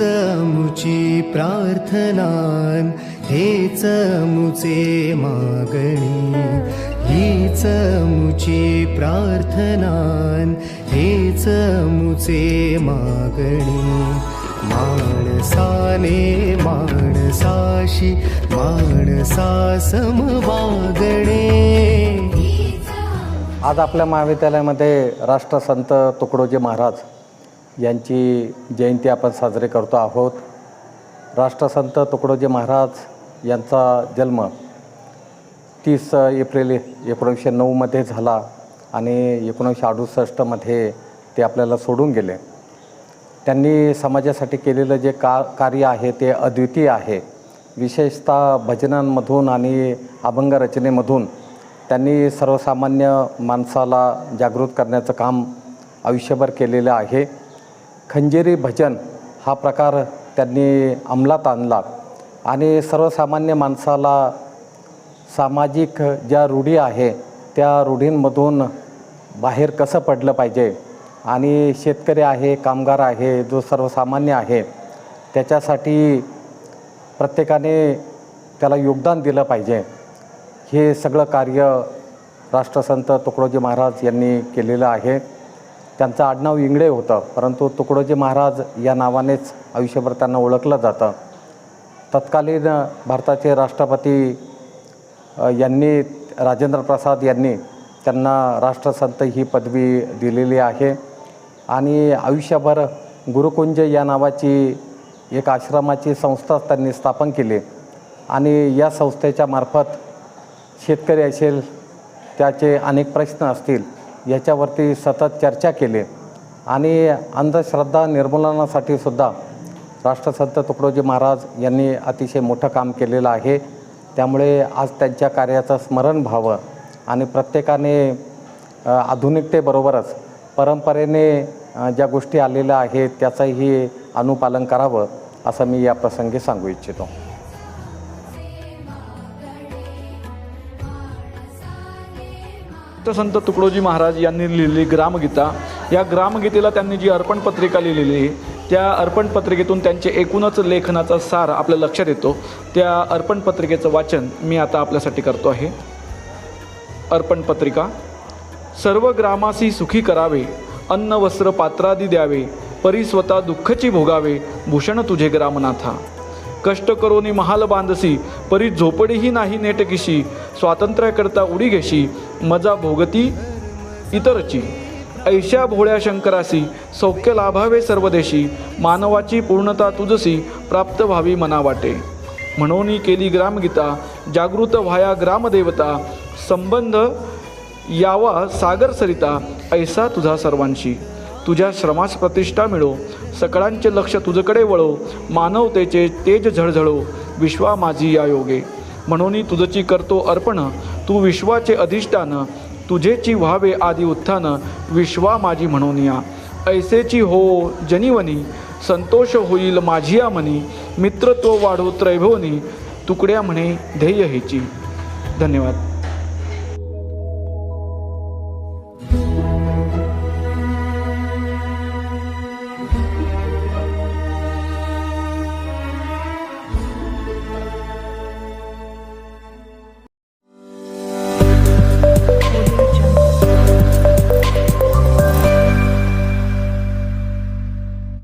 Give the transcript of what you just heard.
मुची प्रार्थनान हेच मुचे मागणी. हीच मुची प्रार्थनान हेच मुचे मागणी. माणसाने माणसाशी माणसासम वागणे. आज आपल्या महाविद्यालयामध्ये राष्ट्रसंत तुकडोजी महाराज यांची जयंती आपण साजरे करतो आहोत. राष्ट्रसंत तुकडोजी महाराज यांचा जन्म तीस एप्रिल एकोणीसशे नऊमध्ये झाला आणि एकोणीसशे अडुसष्टमध्ये ते आपल्याला सोडून गेले. त्यांनी समाजासाठी केलेलं जे का कार्य आहे ते अद्वितीय आहे. विशेषतः भजनांमधून आणि अभंग रचनेमधून त्यांनी सर्वसामान्य माणसाला जागृत करण्याचं काम आयुष्यभर केलेलं आहे. खंजेरी भजन हा प्रकार त्यांनी अंमलात आणला. आणि सर्वसामान्य माणसाला सामाजिक ज्या रूढी आहे त्या रूढींमधून बाहेर कसं पडलं पाहिजे? आणि शेतकरी आहे कामगार आहे जो सर्वसामान्य आहे त्याच्यासाठी प्रत्येकाने त्याला योगदान दिलं पाहिजे. हे सगळं कार्य राष्ट्रसंत तुकडोजी महाराज यांनी केलेलं आहे. त्यांचं आडनाव इंगळे होतं परंतु तुकडोजी महाराज या नावानेच आयुष्यभर त्यांना ओळखलं जातं. तत्कालीन भारताचे राष्ट्रपती यांनी राजेंद्र प्रसाद यांनी त्यांना राष्ट्रसंत ही पदवी दिलेली आहे. आणि आयुष्यभर गुरुकुंज या नावाची एक आश्रमाची संस्था त्यांनी स्थापन केली. आणि या संस्थेच्या मार्फत शेतकरी असेल त्याचे अनेक प्रश्न असतील. याच्यावरती सतत चर्चा केली. आणि अंधश्रद्धा निर्मूलनासाठी सुद्धा राष्ट्रसंत तुकडोजी महाराज यांनी अतिशय मोठं काम केलेलं आहे. त्यामुळे आज त्यांच्या कार्याचं स्मरण व्हावं आणि प्रत्येकाने आधुनिकतेबरोबरच परंपरेने ज्या गोष्टी आलेल्या आहेत त्याचंही अनुपालन करावं असं मी या प्रसंगी सांगू इच्छितो. संत तुकडोजी महाराज यांनी लिहिलेली ग्रामगीता. या ग्रामगीतेला त्यांनी जी अर्पण पत्रिका लिहिलेली आहे त्या अर्पण पत्रिकेतून त्यांचे एकूणच लेखनाचा सार आपल्या लक्षात येतो. त्या अर्पण पत्रिकेचं वाचन मी आता आपल्यासाठी करतो आहे. अर्पण पत्रिका. सर्व ग्रामासी सुखी करावे अन्न वस्त्र पात्रादी द्यावे परी स्वतः दुःखची भोगावे भूषण तुझे ग्रामनाथा. कष्ट करोनी महाल बांधसी परी झोपडीही नाही नेटकिशी स्वातंत्र्याकरता उडी घेशी मजा भोगती इतरची. ऐशा भोळ्या शंकरासी सौख्य लाभावे सर्व देशी मानवाची पूर्णता तुझसी प्राप्त व्हावी मना वाटे म्हणून केली ग्रामगीता जागृत व्हाया ग्रामदेवता संबंध यावा सागर सरिता ऐसा तुझा सर्वांशी. तुझ्या श्रमास प्रतिष्ठा मिळो सकळांचे लक्ष तुझकडे वळो मानवतेचे तेज झळझळो विश्वा माझी या योगे. म्हणून तुझची करतो अर्पण तू विश्वाचे अधिष्ठान तुझेची व्हावे आदी उत्थान विश्वा माझी म्हणून या. ऐसेची हो जनिवनी संतोष होईल माझिया मनी मित्रत्व वाढो त्रैभवनी तुकड्या म्हणे ध्येय हेची. धन्यवाद.